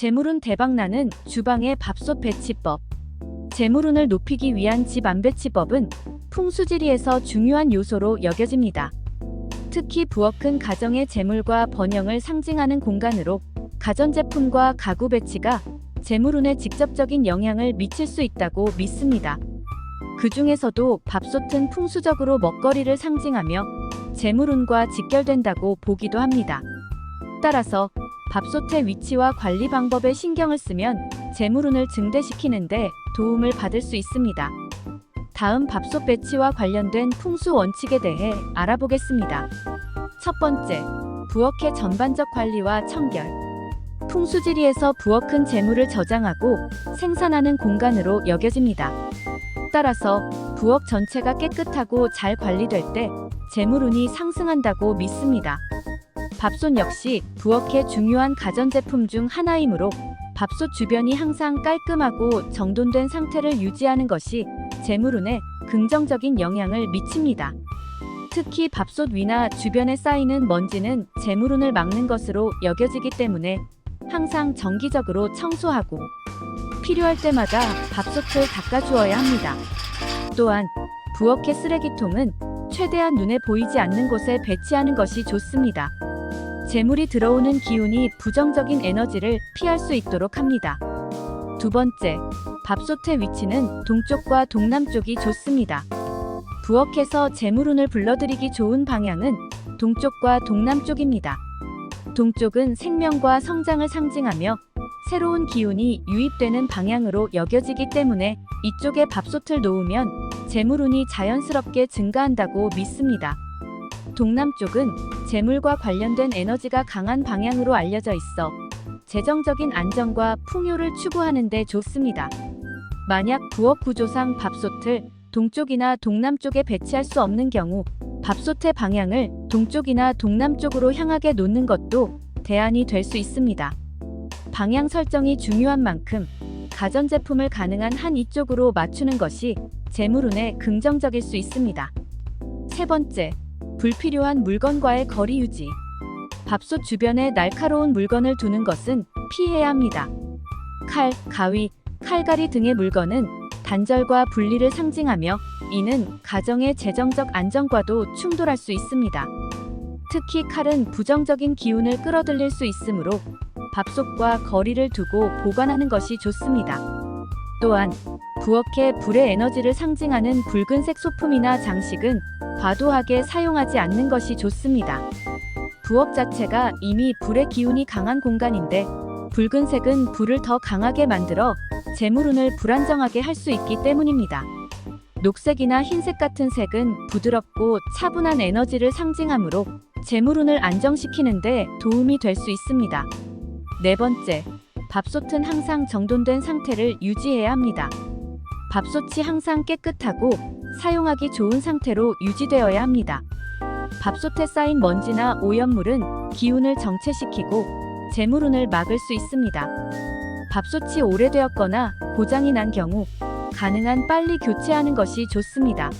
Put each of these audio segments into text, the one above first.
재물운 대박나는 주방의 밥솥 배치법. 재물운을 높이기 위한 집 안 배치법은 풍수지리에서 중요한 요소로 여겨집니다. 특히 부엌은 가정의 재물과 번영을 상징하는 공간으로 가전제품과 가구 배치가 재물운에 직접적인 영향을 미칠 수 있다고 믿습니다. 그 중에서도 밥솥은 풍수적으로 먹거리를 상징하며 재물운과 직결된다고 보기도 합니다. 따라서 밥솥의 위치와 관리 방법에 신경을 쓰면 재물운을 증대시키는데 도움을 받을 수 있습니다. 다음 밥솥 배치와 관련된 풍수 원칙에 대해 알아보겠습니다. 첫 번째, 부엌의 전반적 관리와 청결. 풍수지리에서 부엌은 재물을 저장하고 생산하는 공간으로 여겨집니다. 따라서 부엌 전체가 깨끗하고 잘 관리될 때 재물운이 상승한다고 믿습니다. 밥솥 역시 부엌의 중요한 가전제품 중 하나이므로 밥솥 주변이 항상 깔끔하고 정돈된 상태를 유지하는 것이 재물운에 긍정적인 영향을 미칩니다. 특히 밥솥 위나 주변에 쌓이는 먼지는 재물운을 막는 것으로 여겨지기 때문에 항상 정기적으로 청소하고 필요할 때마다 밥솥을 닦아주어야 합니다. 또한 부엌의 쓰레기통은 최대한 눈에 보이지 않는 곳에 배치하는 것이 좋습니다. 재물이 들어오는 기운이 부정적인 에너지를 피할 수 있도록 합니다. 두 번째, 밥솥의 위치는 동쪽과 동남쪽이 좋습니다. 부엌에서 재물운을 불러들이기 좋은 방향은 동쪽과 동남쪽입니다. 동쪽은 생명과 성장을 상징하며 새로운 기운이 유입되는 방향으로 여겨지기 때문에 이쪽에 밥솥을 놓으면 재물운이 자연스럽게 증가한다고 믿습니다. 동남쪽은 재물과 관련된 에너지가 강한 방향으로 알려져 있어 재정적인 안정과 풍요를 추구하는 데 좋습니다. 만약 부엌 구조상 밥솥을 동쪽이나 동남쪽에 배치할 수 없는 경우 밥솥의 방향을 동쪽이나 동남쪽으로 향하게 놓는 것도 대안이 될 수 있습니다. 방향 설정이 중요한 만큼 가전제품을 가능한 한 이쪽으로 맞추는 것이 재물운에 긍정적일 수 있습니다. 세 번째, 불필요한 물건과의 거리 유지. 밥솥 주변에 날카로운 물건을 두는 것은 피해야 합니다. 칼, 가위, 칼갈이 등의 물건은 단절과 분리를 상징하며 이는 가정의 재정적 안정과도 충돌할 수 있습니다. 특히 칼은 부정적인 기운을 끌어들일 수 있으므로 밥솥과 거리를 두고 보관하는 것이 좋습니다. 또한 부엌의 불의 에너지를 상징하는 붉은색 소품이나 장식은 과도하게 사용하지 않는 것이 좋습니다. 부엌 자체가 이미 불의 기운이 강한 공간인데 붉은색은 불을 더 강하게 만들어 재물운을 불안정하게 할 수 있기 때문입니다. 녹색이나 흰색 같은 색은 부드럽고 차분한 에너지를 상징하므로 재물운을 안정시키는데 도움이 될 수 있습니다. 네 번째, 밥솥은 항상 정돈된 상태를 유지해야 합니다. 밥솥이 항상 깨끗하고 사용하기 좋은 상태로 유지되어야 합니다. 밥솥에 쌓인 먼지나 오염물은 기운을 정체시키고 재물운을 막을 수 있습니다. 밥솥이 오래되었거나 고장이 난 경우 가능한 빨리 교체하는 것이 좋습니다.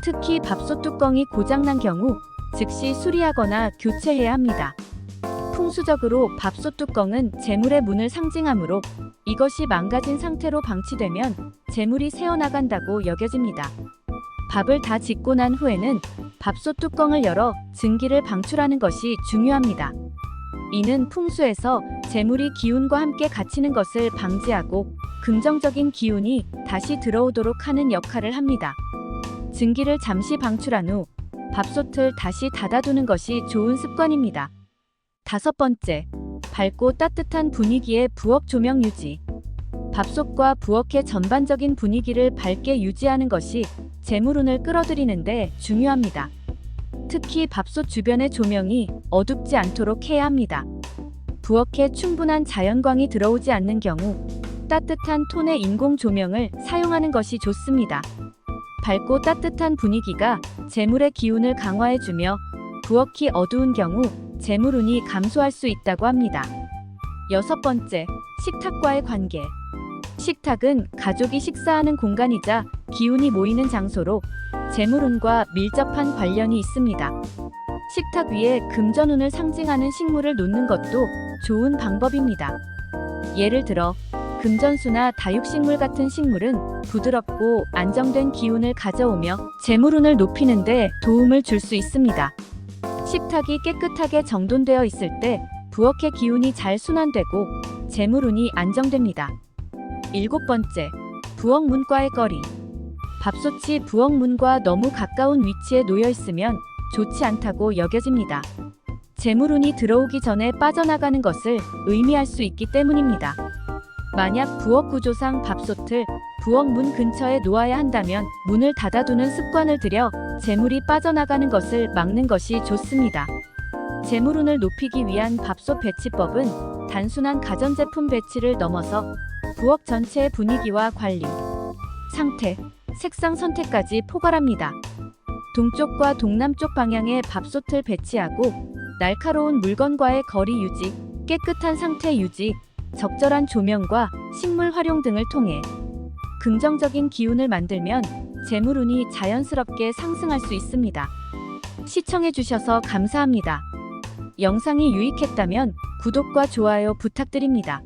특히 밥솥 뚜껑이 고장난 경우 즉시 수리하거나 교체해야 합니다. 풍수적으로 밥솥 뚜껑은 재물의 문을 상징하므로 이것이 망가진 상태로 방치되면 재물이 새어나간다고 여겨집니다. 밥을 다 짓고 난 후에는 밥솥 뚜껑을 열어 증기를 방출하는 것이 중요합니다. 이는 풍수에서 재물이 기운과 함께 갇히는 것을 방지하고 긍정적인 기운이 다시 들어오도록 하는 역할을 합니다. 증기를 잠시 방출한 후 밥솥을 다시 닫아두는 것이 좋은 습관입니다. 다섯 번째, 밝고 따뜻한 분위기의 부엌 조명 유지. 밥솥과 부엌의 전반적인 분위기를 밝게 유지하는 것이 재물운을 끌어들이는데 중요합니다. 특히 밥솥 주변의 조명이 어둡지 않도록 해야 합니다. 부엌에 충분한 자연광이 들어오지 않는 경우 따뜻한 톤의 인공 조명을 사용하는 것이 좋습니다. 밝고 따뜻한 분위기가 재물의 기운을 강화해주며 부엌이 어두운 경우 재물운이 감소할 수 있다고 합니다. 여섯 번째, 식탁과의 관계. 식탁은 가족이 식사하는 공간이자 기운이 모이는 장소로 재물운과 밀접한 관련이 있습니다. 식탁 위에 금전운을 상징하는 식물을 놓는 것도 좋은 방법입니다. 예를 들어 금전수나 다육식물 같은 식물은 부드럽고 안정된 기운을 가져오며 재물운을 높이는데 도움을 줄 수 있습니다. 식탁이 깨끗하게 정돈되어 있을 때 부엌의 기운이 잘 순환되고 재물운이 안정됩니다. 일곱 번째, 부엌 문과의 거리. 밥솥이 부엌 문과 너무 가까운 위치에 놓여 있으면 좋지 않다고 여겨집니다. 재물운이 들어오기 전에 빠져나가는 것을 의미할 수 있기 때문입니다. 만약 부엌 구조상 밥솥을 부엌 문 근처에 놓아야 한다면 문을 닫아두는 습관을 들여 재물이 빠져나가는 것을 막는 것이 좋습니다. 재물운을 높이기 위한 밥솥 배치법은 단순한 가전제품 배치를 넘어서 부엌 전체의 분위기와 관리, 상태, 색상 선택까지 포괄합니다. 동쪽과 동남쪽 방향에 밥솥을 배치하고 날카로운 물건과의 거리 유지, 깨끗한 상태 유지, 적절한 조명과 식물 활용 등을 통해 긍정적인 기운을 만들면 재물운이 자연스럽게 상승할 수 있습니다. 시청해주셔서 감사합니다. 영상이 유익했다면 구독과 좋아요 부탁드립니다.